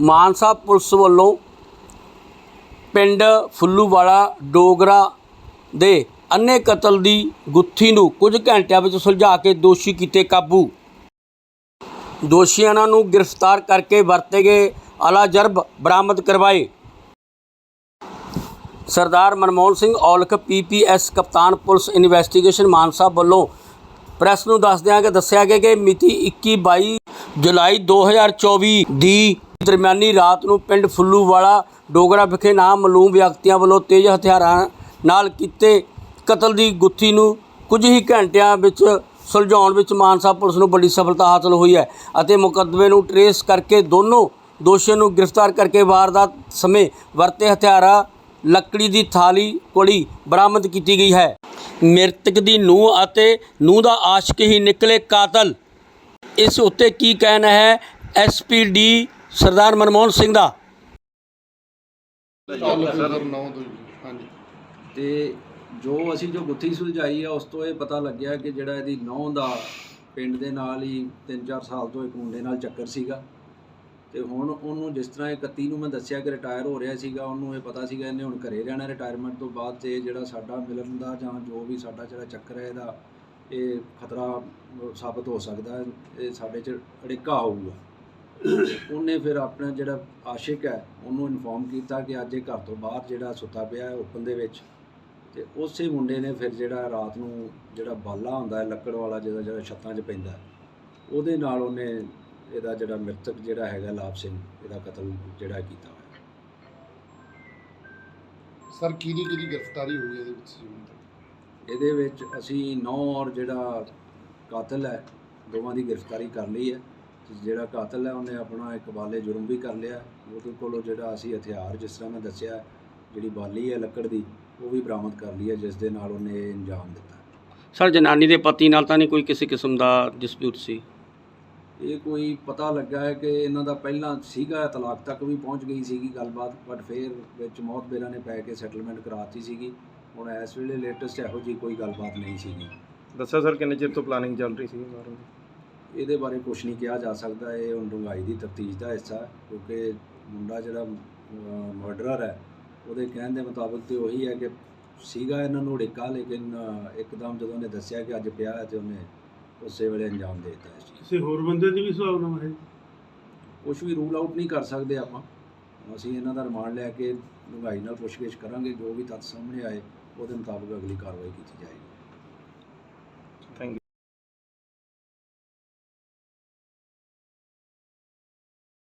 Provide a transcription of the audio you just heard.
Mansa police ਵੱਲੋਂ ਪਿੰਡ ਫੁੱਲੂਵਾਲਾ ਡੋਗਰਾ ਦੇ ਅੰਨੇ ਕਤਲ ਦੀ ਗੁੱਥੀ ਨੂੰ ਕੁਝ ਘੰਟਿਆਂ ਵਿੱਚ ਸੁਲਝਾ ਕੇ ਦੋਸ਼ੀ ਕੀਤੇ ਕਾਬੂ। ਦੋਸ਼ੀਆਂ ਨੂੰ ਗ੍ਰਿਫਤਾਰ ਕਰਕੇ ਵਰਤੇ ਗਏ ਆਲਾ ਜਰਬ ਬਰਾਮਦ ਕਰਵਾਏ। ਸਰਦਾਰ ਮਨਮੋਹਨ ਸਿੰਘ ਔਲਖ ਪੀਪੀਐਸ ਕਪਤਾਨ ਪੁਲਿਸ ਇਨਵੈਸਟੀਗੇਸ਼ਨ ਮਾਨਸਾ ਵੱਲੋਂ ਪ੍ਰੈਸ ਨੂੰ ਦੱਸਦਿਆਂ ਕਿ ਦੱਸਿਆ ਗਿਆ ਕਿ ਮਿਤੀ 21 22 ਜੁਲਾਈ 2024 ਦੀ ਦਰਮਿਆਨੀ ਰਾਤ ਨੂੰ ਪਿੰਡ ਫੁੱਲੂਵਾਲਾ ਡੋਗਰਾ ਵਿਖੇ ਨਾਮਾਲੂਮ ਵਿਅਕਤੀਆਂ ਵੱਲੋਂ ਤੇਜ਼ ਹਥਿਆਰਾਂ ਨਾਲ ਕੀਤੇ ਕਤਲ ਦੀ ਗੁੱਥੀ ਨੂੰ ਕੁਝ ਹੀ ਘੰਟਿਆਂ ਵਿੱਚ ਸੁਲਝਾਉਣ ਵਿੱਚ ਮਾਨਸਾ ਪੁਲਿਸ ਨੂੰ ਵੱਡੀ ਸਫਲਤਾ ਹਾਸਲ ਹੋਈ ਹੈ ਅਤੇ ਮੁਕੱਦਮੇ ਨੂੰ ਟਰੇਸ ਕਰਕੇ ਦੋਨੋਂ ਦੋਸ਼ੀਆਂ ਨੂੰ ਗ੍ਰਿਫਤਾਰ ਕਰਕੇ ਵਾਰਦਾਤ ਸਮੇਂ ਵਰਤੇ ਹਥਿਆਰਾਂ ਲੱਕੜੀ ਦੀ ਥਾਲੀ ਕੋਲੀ ਬਰਾਮਦ ਕੀਤੀ ਗਈ ਹੈ। ਮ੍ਰਿਤਕ ਦੀ ਨੂੰਹ ਅਤੇ ਨੂੰਹ ਦਾ ਆਸ਼ਕ ਹੀ ਨਿਕਲੇ ਕਾਤਲ। ਇਸ ਉੱਤੇ ਕੀ ਕਹਿਣਾ ਹੈ? ਐਸਪੀਡੀ ਸਰਦਾਰ ਮਨਮੋਹਨ ਸਿੰਘ ਦਾ। ਹਾਂਜੀ ਤੇ ਜੋ ਅਸੀਂ ਜੋ ਗੁੱਥੀ ਸੁਲਝਾਈ ਆ, ਉਸ ਤੋਂ ਇਹ ਪਤਾ ਲੱਗਿਆ ਕਿ ਜਿਹੜਾ ਇਹਦੀ ਨੌਂ ਦਾ ਪਿੰਡ ਦੇ ਨਾਲ ਹੀ 3-4 ਸਾਲ ਤੋਂ ਇੱਕ ਮੁੰਡੇ ਨਾਲ ਚੱਕਰ ਸੀਗਾ। ਤੇ ਹੁਣ ਉਹਨੂੰ ਜਿਸ ਤਰ੍ਹਾਂ ਇਹ 31 ਨੂੰ ਮੈਂ ਦੱਸਿਆ ਕਿ ਰਿਟਾਇਰ ਹੋ ਰਿਹਾ ਸੀਗਾ, ਉਹਨੂੰ ਇਹ ਪਤਾ ਸੀਗਾ ਇਹਨੇ ਹੁਣ ਘਰੇ ਰਹਿਣਾ ਰਿਟਾਇਰਮੈਂਟ ਤੋਂ ਬਾਅਦ ਤੇ ਜਿਹੜਾ ਸਾਡਾ ਮਿਲਣ ਦਾ ਜਾਂ ਜੋ ਵੀ ਸਾਡਾ ਜਿਹੜਾ ਚੱਕਰ ਹੈ ਇਹਦਾ, ਇਹ ਖਤਰਾ ਸਾਬਤ ਹੋ ਸਕਦਾ, ਇਹ ਸਾਡੇ 'ਚ ਅੜਿੱਕਾ ਆਊਗਾ। ਉਹਨੇ ਫਿਰ ਆਪਣਾ ਜਿਹੜਾ ਆਸ਼ਿਕ ਹੈ ਉਹਨੂੰ ਇਨਫੋਰਮ ਕੀਤਾ ਕਿ ਅੱਜ ਇਹ ਘਰ ਤੋਂ ਬਾਹਰ ਜਿਹੜਾ ਸੁੱਤਾ ਪਿਆ ਹੈ ਓਪਨ ਦੇ ਵਿੱਚ। ਤੇ ਉਸੇ ਮੁੰਡੇ ਨੇ ਫਿਰ ਜਿਹੜਾ ਰਾਤ ਨੂੰ ਜਿਹੜਾ ਬਾਲਾ ਹੁੰਦਾ ਹੈ ਲੱਕੜ ਵਾਲਾ ਜਿਹਦਾ ਜਿਹੜਾ ਛੱਤਾਂ 'ਚ ਪੈਂਦਾ ਉਹਦੇ ਨਾਲ ਉਹਨੇ ਇਹਦਾ ਜਿਹੜਾ ਮ੍ਰਿਤਕ ਜਿਹੜਾ ਹੈਗਾ ਲਾਭ ਸਿੰਘ ਇਹਦਾ ਕਤਲ ਜਿਹੜਾ ਕੀਤਾ ਹੋਇਆ। ਸਰ ਕਿਹਦੀ ਕਿਹਦੀ ਗ੍ਰਿਫਤਾਰੀ ਹੋਈ ਇਹਦੇ ਵਿੱਚ ਜੀ ਹੁਣ ਤੱਕ? ਇਹਦੇ ਵਿੱਚ ਅਸੀਂ ਨੌ ਔਰ ਜਿਹੜਾ ਕਾਤਲ ਹੈ ਦੋਵਾਂ ਦੀ ਗ੍ਰਿਫਤਾਰੀ ਕਰ ਲਈ ਹੈ। ਜਿਹੜਾ ਕਾਤਲ ਹੈ ਉਹਨੇ ਆਪਣਾ ਇੱਕ ਵਾਲੇ ਜੁਰਮ ਵੀ ਕਰ ਲਿਆ। ਉਹਦੇ ਕੋਲੋਂ ਜਿਹੜਾ ਅਸੀਂ ਹਥਿਆਰ ਜਿਸ ਤਰ੍ਹਾਂ ਮੈਂ ਦੱਸਿਆ ਜਿਹੜੀ ਬਾਲੀ ਹੈ ਲੱਕੜ ਦੀ ਉਹ ਵੀ ਬਰਾਮਦ ਕਰ ਲਈ ਹੈ ਜਿਸ ਦੇ ਨਾਲ ਉਹਨੇ ਇਹ ਅੰਜਾਮ ਦਿੱਤਾ। ਸਰ ਜਨਾਨੀ ਦੇ ਪਤੀ ਨਾਲ ਤਾਂ ਨਹੀਂ ਕੋਈ ਕਿਸੇ ਕਿਸਮ ਦਾ ਡਿਸਪਿਊਟ ਸੀ? ਇਹ ਕੋਈ ਪਤਾ ਲੱਗਾ ਹੈ ਕਿ ਇਹਨਾਂ ਦਾ ਪਹਿਲਾਂ ਸੀਗਾ ਤਲਾਕ ਤੱਕ ਵੀ ਪਹੁੰਚ ਗਈ ਸੀਗੀ ਗੱਲਬਾਤ ਬਟ ਫਿਰ ਵਿੱਚ ਮੌਤ ਬੇਰਾਂ ਨੇ ਪੈ ਕੇ ਸੈਟਲਮੈਂਟ ਕਰਾਤੀ ਸੀਗੀ। ਹੁਣ ਇਸ ਵੇਲੇ ਲੇਟੈਸਟ ਇਹੋ ਜੀ ਕੋਈ ਗੱਲਬਾਤ ਨਹੀਂ ਸੀਗੀ। ਦੱਸਿਆ ਸਰ ਕਿੰਨੇ ਚਿਰ ਤੋਂ ਪਲਾਨਿੰਗ ਚੱਲ ਰਹੀ ਸੀ ਮਾਰਨ ਦੀ ਇਹਦੇ ਬਾਰੇ ਕੁਝ ਨਹੀਂ ਕਿਹਾ ਜਾ ਸਕਦਾ। ਇਹ ਹੁਣ ਡੂੰਘਾਈ ਦੀ ਤਫਤੀਸ਼ ਦਾ ਹਿੱਸਾ ਕਿਉਂਕਿ ਮੁੰਡਾ ਜਿਹੜਾ ਮਰਡਰਰ ਹੈ ਉਹਦੇ ਕਹਿਣ ਦੇ ਮੁਤਾਬਕ ਤੇ ਉਹੀ ਹੈ ਕਿ ਸੀਗਾ ਇਹਨਾਂ ਨੂੰ ਢੇਕਾ ਲੇਕਿਨ ਇੱਕਦਮ ਜਦੋਂ ਉਹਨੇ ਦੱਸਿਆ ਕਿ ਅੱਜ ਪਿਆ ਹੈ ਤੇ ਉਹਨੇ ਉਸੇ ਵੇਲੇ ਅੰਜਾਮ ਦੇ ਦਿੱਤਾ ਇਸ ਚੀਜ਼ ਕਿਸੇ ਹੋਰ ਬੰਦੇ ਦੀ ਵੀ ਸੁਭਾਵਨਾ ਹੈ ਕੁਝ ਵੀ ਰੂਲ ਆਊਟ ਨਹੀਂ ਕਰ ਸਕਦੇ ਆਪਾਂ। ਅਸੀਂ ਇਹਨਾਂ ਦਾ ਰਿਮਾਂਡ ਲੈ ਕੇ ਡੂੰਘਾਈ ਨਾਲ ਪੁੱਛਗਿੱਛ ਕਰਾਂਗੇ ਜੋ ਵੀ ਤੱਥ ਸਾਹਮਣੇ ਆਏ ਉਹਦੇ ਮੁਤਾਬਕ ਅਗਲੀ ਕਾਰਵਾਈ ਕੀਤੀ ਜਾਏਗੀ।